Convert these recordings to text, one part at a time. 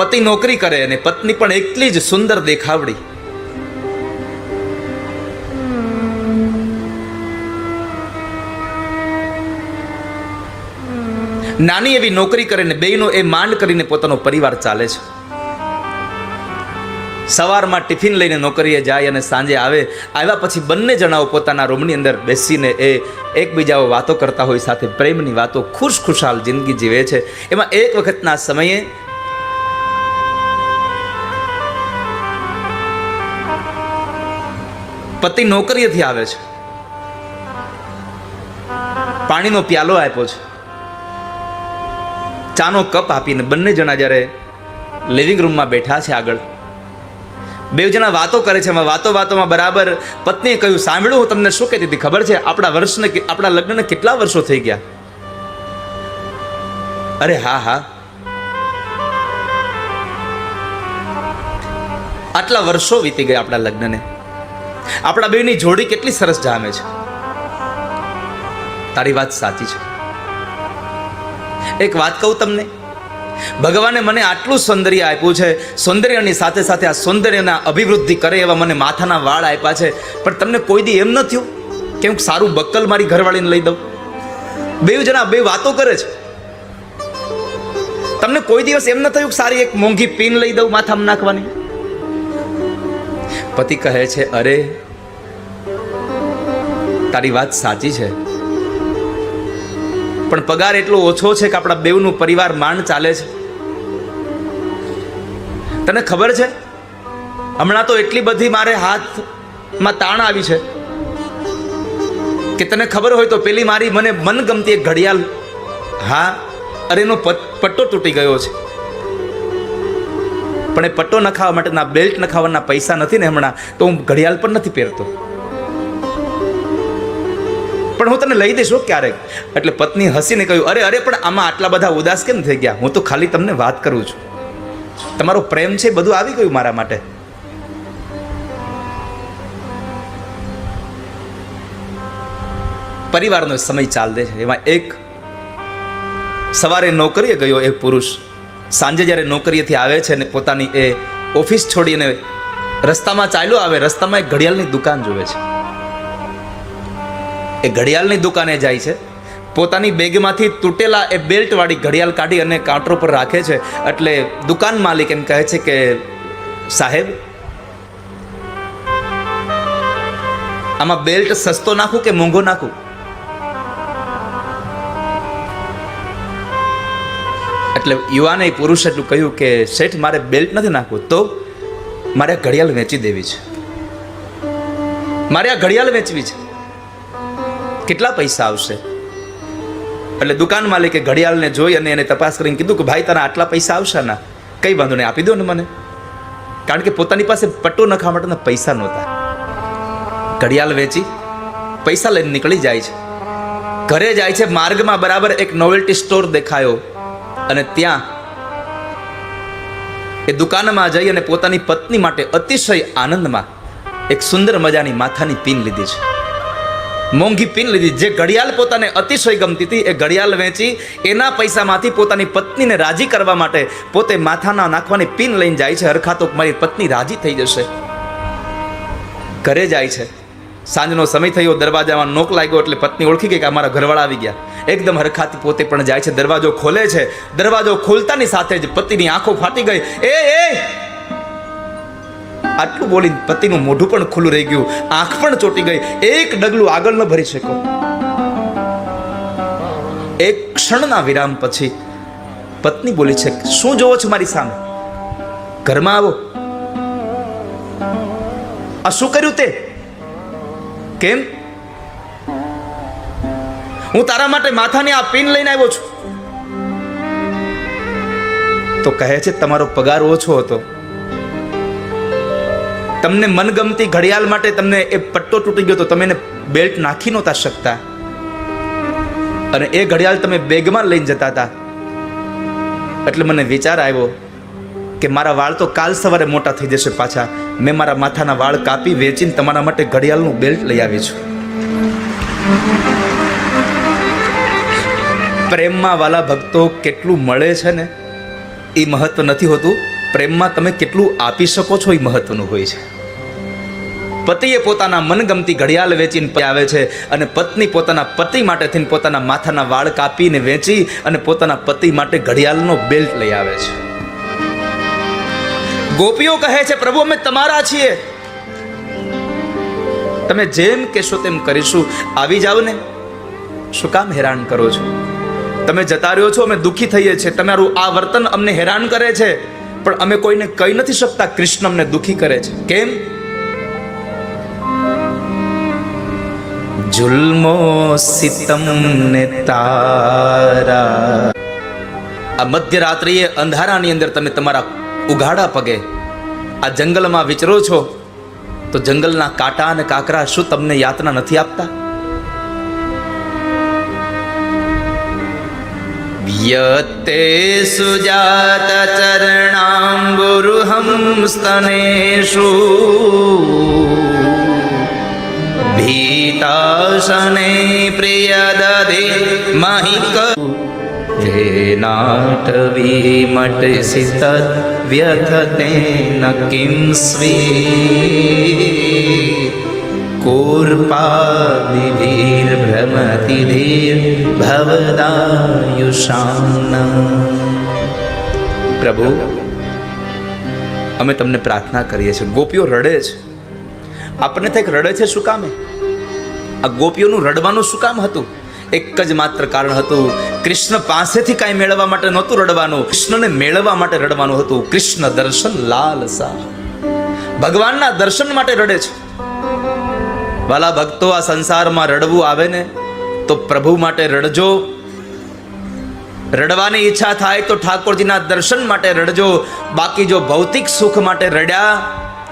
પતિ નોકરી કરે અને પત્ની પણ એટલી જ સુંદર દેખાવડી. નાની એવી નોકરી કરીને બેયનો એ માંડ કરીને પોતાનો પરિવાર ચાલે છે. સવારમાં ટિફિન લઈને નોકરીએ જાય અને સાંજે આવે, આવ્યા પછી બંને જણાઓ પોતાના રૂમની અંદર બેસીને એ એકબીજાઓ વાતો કરતા હોય, સાથે પ્રેમની વાતો ખુશ ખુશાલ જિંદગી જીવે છે. એમાં એક વખતના સમયે પતિ નોકરીએથી આવે છે. પાણીનો પ્યાલો આપ્યો છે. ચાનો કપ આપીને બંને જણા જ્યારે લિવિંગ રૂમમાં બેઠા છે આગળ. બે જણા વાતો કરે છે વાતો વાતોમાં બરાબર પત્નીએ કહ્યું, સાંભળ્યું, હું તમને શું કહેતી હતી? ખબર છે? આપણા વર્ષને આપણા લગ્નને કેટલા વર્ષો થઈ ગયા? અરે હા હા. આટલા વર્ષો વીતી ગયા આપણા લગ્નને. આપણા બેની જોડી કેટલી સરસ જામે છે. તારી વાત સાચી છે. એક વાત કહું તમને? ભગવાને મને આટલું સૌંદર્ય આપ્યું છે, સૌંદર્યની સાથે સાથે આ સૌંદર્યના અભિવૃદ્ધિ કરે એવા મને માથાના વાળ આપ્યા છે, પણ તમને કોઈ દી એમ ન થયું કે હું સારું બક્કલ મારી ઘરવાળીને લઈ દઉં? બે જણા બે વાતો કરે છે. તમને કોઈ દિવસ એમ ન થયું કે સારી એક મોંઘી પીન લઈ દઉં માથામાં નાખવાની? પતિ કહે છે, અરે, તારી વાત સાચી છે. પણ પગાર એટલો ઓછો છે કે આપણા બેવનું પરિવાર માંડ ચાલે છે. તને ખબર છે? હમણાં તો એટલી બધી મારે હાથમાં તાણ આવી છે કે તને ખબર હોય તો પેલી મારી મને મનગમતી એક ઘડિયાળ, હા અરે એનો પટ્ટો તૂટી ગયો છે. પણ એ પટ્ટો નખાવવા માટેના બેલ્ટ નખાવવાના પૈસા નથી ને હમણાં, તો હું ઘડિયાળ પણ નથી પહેરતો. પણ હું તને લઈ દઈશ ક્યારેક. એટલે પત્ની હસીને કહ્યું, અરે અરે, પણ આમાં આટલા બધા ઉદાસ કેમ થઈ ગયા? હું તો ખાલી તમને વાત કરું છું. તમારો પ્રેમ છે બધું આવી ગયું મારા માટે. પરિવારનો સમય ચાલ દે છે. એમાં એક સવારે નોકરીએ ગયો એક પુરુષ. સાંજે જ્યારે નોકરીએથી આવે છે ને પોતાની એ ઓફિસ છોડીને રસ્તામાં ચાલ્યો આવે, રસ્તામાં એક ઘડિયાળની દુકાન જોવે છે. એ ઘડિયાળની દુકાને જાય છે. પોતાની બેગમાંથી તૂટેલા એ બેલ્ટવાળી ઘડિયાળ કાઢી અને કાઉન્ટર પર રાખે છે. એટલે દુકાન માલિક એમ કહે છે કે, સાહેબ, આમાં બેલ્ટ સસ્તો નાખું કે મોંઘો નાખું? એટલે યુવાને પુરુષ એટલું કહ્યું કે, શેઠ, મારે બેલ્ટ નથી નાખવું, તો મારે ઘડિયાળ વેચી દેવી છે. મારે આ ઘડિયાળ વેચવી છે. કેટલા પૈસા આવશે? એટલે દુકાન માલિકે ઘડિયાળને જોઈ અને એને તપાસ કરીને કીધું કે, ભાઈ, તારા આટલા પૈસા આવશે ના. કઈ વાંધો નહીં, આપી દો ને મને. કારણ કે પોતાની પાસે પટ્ટો નખાવા માટેના પૈસા નહોતા. ઘડિયાળ વેચી, પૈસા લઈને નીકળી જાય છે. ઘરે જાય છે, માર્ગમાં બરાબર એક નોવેલ્ટી સ્ટોર દેખાયો. અને ત્યાં એ દુકાનમાં જઈ અને પોતાની પત્ની માટે અતિશય આનંદમાં એક સુંદર મજાની માથાની પિન લીધી છે. મોંઘી પિન લીધી. જે ઘડિયાળ પોતાને અતિશય ગમતી હતી, એ ઘડિયાળ વેચી એના પૈસામાંથી પોતાની પત્નીને રાજી કરવા માટે પોતે માથાના નાખવાની પિન લઈને જાય છે. હરખાતો મારી પત્ની રાજી થઈ જશે. ઘરે જાય છે. સાંજનો સમય થયો, દરવાજામાં નોક લાગ્યો એટલે પત્ની ઓળખી ગઈ કે અમારા ઘરવાળા આવી ગયા. એકદમ હરખાતી પોતે પણ જાય છે, દરવાજો ખોલે છે. દરવાજો ખોલતાની સાથે જ પતિની આંખો ફાટી ગઈ. એ એ! આટલું બોલી પતિનું મોઢું પણ ખુલ્લું રહી ગયું. આંખ પણ ચોટી ગઈ. એક ડગલું આગળ ન ભરી શકો એક ક્ષણના વિરામ પછી પત્ની બોલી છે, શું જોવો છો મારી સામે? ઘરમાં આવો. આ શું કર્યું તે? કેમ? હું તારા માટે માથાની આ પિન લઈને આવ્યો છું. તો કહે છે તમારો પગાર ઓછો હતો. તમને મનગમતી ઘડિયાળ માટે તમને એ પટ્ટો તૂટી ગયો તો તમે એને બેલ્ટ નાખી નહોતા શકતા. અને એ ઘડિયાળ તમે બેગમાં લઈને જતા હતા. એટલે મને વિચાર આવ્યો કે મારા વાળ તો કાલ સવારે મોટા થઈ જશે પાછા. મેં મારા માથાના વાળ કાપી વેચીને તમારા માટે ઘડિયાળનું બેલ્ટ લઈ આવી છું. પ્રેમમાં વાલા ભક્તો કેટલું મળે છે ને? એ મહત્વ નથી હોતું. પ્રેમમાં તમે કેટલું આપી શકો છો એ મહત્વનું હોય છે. પતિએ પોતાના મનગમતી ઘડિયાળ વેચીને આવે છે અને પત્ની પોતાના પતિ માટે થઈને પોતાના માથાના વાળ કાપીને વેચી અને પોતાના પતિ માટે ઘડિયાળનો બેલ્ટ લઈ આવે છે. ગોપીઓ કહે છે, પ્રભુ, અમે તમારા છીએ. તમે જેમ કહેશો તેમ કરીશું. આવી જાવ ને. શું કામ હેરાન કરો છો? તમે જતા રહ્યો છો, અમે દુઃખી થઈએ છીએ. તમારું આ વર્તન અમને હેરાન કરે છે, પણ અમે કોઈને કહી નથી શકતા કૃષ્ણ અમને દુઃખી કરે છે. કેમ? જુલ્મો સિતમ ને તારા. આ મધ્યરાત્રિએ અંધારાની અંદર તમે તમારા ઉઘાડા પગે. આ જંગલમાં વિચરો છો? તો જંગલના કાંટા અને કાકરા શું તમને યાતના નથી આપતા? વ્યતે સુજાત ચરણાંબુરુહં સ્તનેષુ. ભીતાશને પ્રિયદદે મહિક નાટવી મટ તદ સ્વી કૂર્પાદિભીર્ભ્રમતિ ધીર ભવદાયુષાન્નમ પ્રભુ અમે તમને પ્રાર્થના કરીએ છીએ. ગોપીઓ રડે છે. આપણને થાય રડે છે, શું કામે આ ગોપીઓનું રડવાનું શું કામ હતું? એક જ માત્ર કારણ હતું. કૃષ્ણ પાસેથી કાંઈ મેળવવા માટે નહોતું રડવાનું. કૃષ્ણને મેળવવા માટે રડવાનું હતું. કૃષ્ણ દર્શન લાલસા. ભગવાનના દર્શન માટે રડે છે. વાલા ભક્તો, આ સંસારમાં રડવું આવે ને, તો પ્રભુ માટે રડજો. રડવાની ઈચ્છા થાય તો ઠાકોરજીના દર્શન માટે રડજો. બાકી જો ભૌતિક સુખ માટે રડ્યા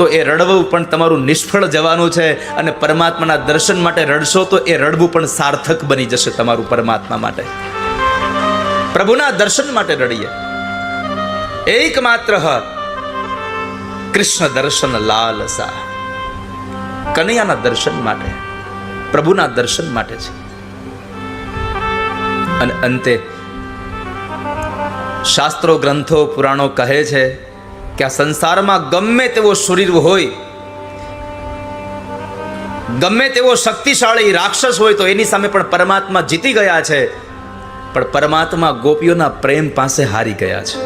તો એ રડવું પણ તમારું નિષ્ફળ જવાનું છે અને પરમાત્માના દર્શન માટે રડશો તો એ રડવું પણ સાર્થક બની જશે તમારું પરમાત્મા માટે. પ્રભુના દર્શન માટે રડીએ. એકમાત્ર કૃષ્ણ દર્શન લાલસા. કનૈયાના દર્શન માટે, પ્રભુના દર્શન માટે છે. અને અંતે શાસ્ત્રો ગ્રંથો પુરાણો કહે છે કે આ સંસારમાં ગમે તેવો શરીર હોય, ગમે તેવો શક્તિશાળી રાક્ષસ હોય તો એની સામે પણ પરમાત્મા જીતી ગયા છે. પણ પરમાત્મા ગોપીઓના પ્રેમ પાસે હારી ગયા છે.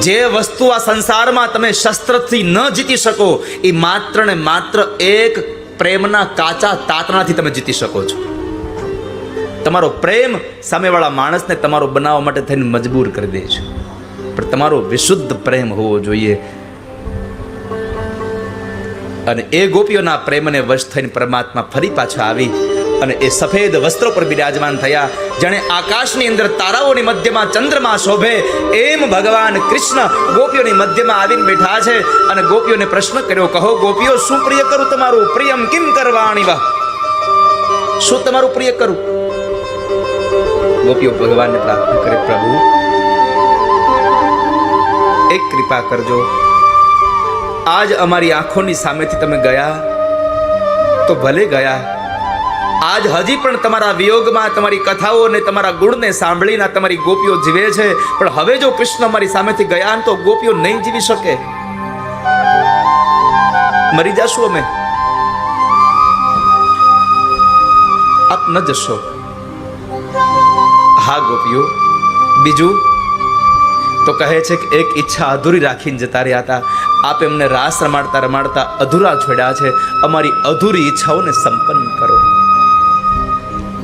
જે વસ્તુ આ સંસારમાં તમે શસ્ત્રથી ન જીતી શકો, એ માત્ર ને માત્ર એક પ્રેમના કાચા તાતણાથી તમે જીતી શકો છો. તમારો પ્રેમ સામેવાળા માણસને તમારો બનાવવા માટે થઈને મજબૂર કરી દે છે. પણ તમારો વિશુદ્ધ પ્રેમ હોવો જોઈએ. અને એ ગોપીઓના પ્રેમને વશ થઈને પરમાત્મા ફરી પાછા આવી અને એ સફેદ વસ્ત્રો પર બિરાજમાન થયા. જેણે આકાશની અંદર તારાઓની મધ્યમાં ચંદ્રમાં શોભે એમ ભગવાન કૃષ્ણ ગોપીઓની મધ્યમાં આવીને બેઠા છે અને ગોપીઓને પ્રશ્ન કર્યો, કહો ગોપીઓ, શું પ્રિય કરું તમારું? પ્રિયમ કેમ કરવાણી વાહ શું તમારું પ્રિય કરું? ગોપીઓ ભગવાનને પ્રાર્થના કરે, પ્રભુ એક કૃપા કરજો. આજ અમારી આંખોની સામેથી તમે ગયા? તો ભલે ગયા. આજ હજી પણ તમારા વિયોગમાં તમારી કથાઓ અને તમારા ગુણને સાંભળીને તમારી ગોપીઓ જીવે છે. પણ હવે જો કૃષ્ણ અમારી સામેથી ગયા તો ગોપીઓ નહીં જીવી શકે. મરી જશું અમે. આપ ન જશો. હા ગોપીઓ, બીજું? તો કહે છે કે એક ઈચ્છા અધૂરી રાખીને જતા રહ્યા હતા. આપ એમને રાસ રમાડતા રમાડતા અધૂરા છોડ્યા છે. અમારી અધૂરી ઈચ્છાઓને સંપન્ન કરો.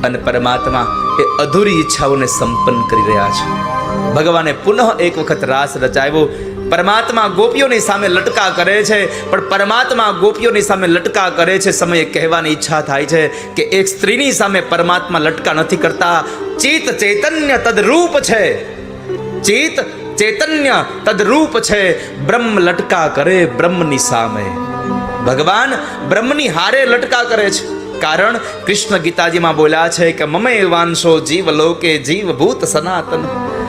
અને પરમાત્મા એ અધૂરી ઈચ્છાઓને સંપન્ન કરી રહ્યા છે. ભગવાને પુનઃ એક વખત રાસ રચાવ્યો. પરમાત્મા ગોપીઓની સામે લટકા કરે છે. પણ પરમાત્મા ગોપીઓની સામે લટકા કરે છે સમયે કહેવાની ઈચ્છા થાય છે કે એક સ્ત્રીની સામે પરમાત્મા લટકા નથી કરતા. ચિત ચૈતન્ય તદરૂપ છે. ચિત ચૈતન્ય તદરૂપ છે. બ્રહ્મ લટકા કરે બ્રહ્મની સામે. ભગવાન બ્રહ્મની હારે લટકા કરે છે. કારણ કૃષ્ણ ગીતાજીમાં બોલ્યા છે કે મમે વાંશો જીવ લોકે જીવ ભૂત સનાતન.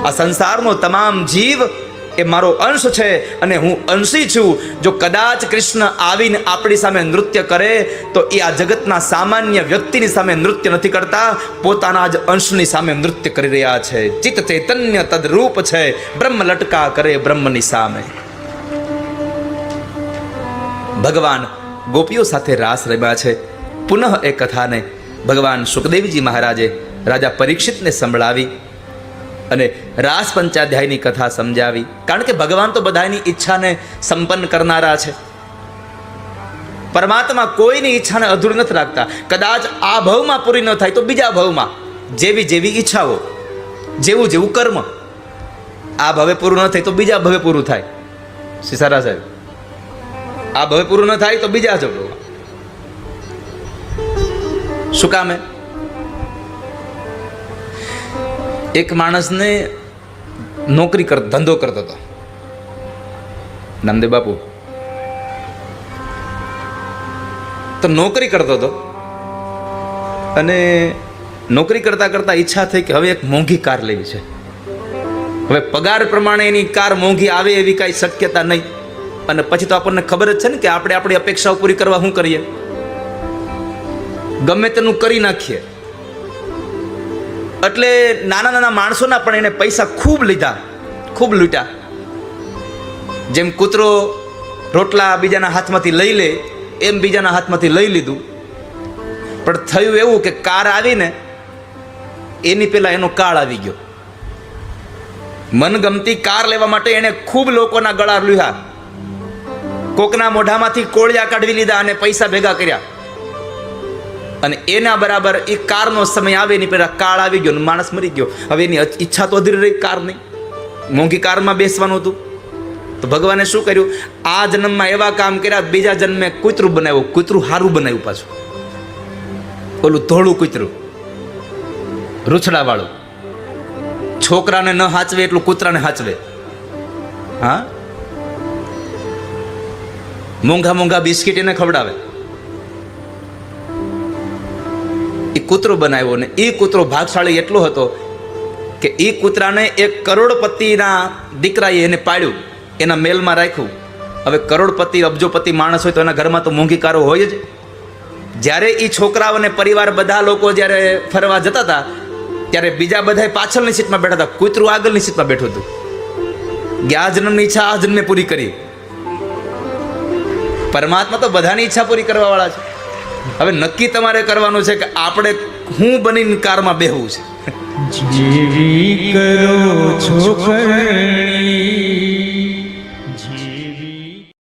આ સંસારનો તમામ જીવ એ મારો અંશ છે અને હું અંશી છું. જો કદાચ કૃષ્ણ આવીને આપણી સામે નૃત્ય કરે, તો એ આ જગતના સામાન્ય વ્યક્તિની સામે નૃત્ય નથી કરતા. પોતાના જ અંશની સામે નૃત્ય કરી રહ્યા છે. ચિત્ત ચૈતન્ય તદરૂપ છે. બ્રહ્મ લટકા કરે બ્રહ્મની સામે. ભગવાન ગોપીઓ સાથે રાસ રમ્યા છે. પુનઃ એ કથાને ભગવાન સુખદેવજી મહારાજે રાજા પરીક્ષિતને સંભળાવી અને રાસ પંચાધ્યાયની કથા સમજાવી. કારણ કે ભગવાન તો બધાની ઈચ્છાને સંપન્ન કરનારા છે. પરમાત્મા કોઈની ઈચ્છાને અધૂરી નથી રાખતા. કદાચ આ ભવમાં પૂરી ન થાય તો બીજા ભવમાં. જેવી જેવી ઈચ્છાઓ, જેવું જેવું કર્મ. આ ભવે પૂરું ન થાય તો બીજા ભવે પૂરું થાય. સિસારા સાહેબ. આ ભવે પૂરું ન થાય તો બીજા જ શું કામે એક માણસને નોકરી કર, ધંધો કરતો હતો. નામદેવ બાપુ. તો નોકરી કરતો હતો. અને નોકરી કરતા કરતા ઈચ્છા થઈ કે હવે એક મોંઘી કાર લેવી છે. હવે પગાર પ્રમાણે એની કાર મોંઘી આવે એવી કાંઈ શક્યતા નહીં. અને પછી તો આપણને ખબર જ છે ને કે આપણે આપણી અપેક્ષાઓ પૂરી કરવા શું કરીએ? ગમે તેનું કરી નાખીએ. એટલે નાના નાના માણસોના પણ એને પૈસા ખૂબ લીધા. ખૂબ લૂંટ્યા. જેમ કૂતરો રોટલા બીજાના હાથમાંથી લઈ લે, એમ બીજાના હાથમાંથી લઈ લીધું. પણ થયું એવું કે કાર આવીને એની પહેલાં એનો કાળ આવી ગયો. મનગમતી કાર લેવા માટે એણે ખૂબ લોકોના ગળા લુહ્યા કોકના મોઢામાંથી કોળિયા કાઢવી લીધા અને પૈસા ભેગા કર્યા. અને એના બરાબર એ કારનો સમય આવે એની પહેલાં કાળ આવી ગયો માણસ મરી ગયો. હવે એની ઈચ્છા તો અધરી રહી કાર નહીં મોંઘી કારમાં બેસવાનું હતું. તો ભગવાને શું કર્યું? આ જન્મમાં એવા કામ કર્યા, બીજા જન્મે કૂતરું બનાવ્યું. કૂતરું સારું બનાવ્યું પાછું. ઓલું ધોળું કૂતરું. રૂછડાવાળું. છોકરાને ન હાચવે એટલું કૂતરાને હાચવે. હા? મોંઘા મોંઘા બિસ્કિટ એને ખવડાવે. કૂતરો બનાવ્યો ને એ કૂતરો ભાગશાળી એટલો હતો કે એ કૂતરાને એક કરોડપતિના દીકરાએ એને પાડ્યું, એના મેલમાં રાખ્યું. હવે કરોડપતિ, અબજોપતિ માણસ હોય તો એના ઘરમાં તો મોંઘીકારો હોય જ. જ્યારે એ છોકરાઓ અને પરિવાર બધા લોકો જ્યારે ફરવા જતા હતા, ત્યારે બીજા બધા પાછળની સીટમાં બેઠા હતા, કૂતરું આગળની સીટમાં બેઠું હતું. આ જન્મની ઈચ્છા આ જન્મે પૂરી કરી. પરમાત્મા તો બધાની ઈચ્છા પૂરી કરવા વાળા છે. હવે નક્કી તમારે કરવાનું છે કે આપણે હું બનીને કારમાં બેહવું છે. જીવી કરો છો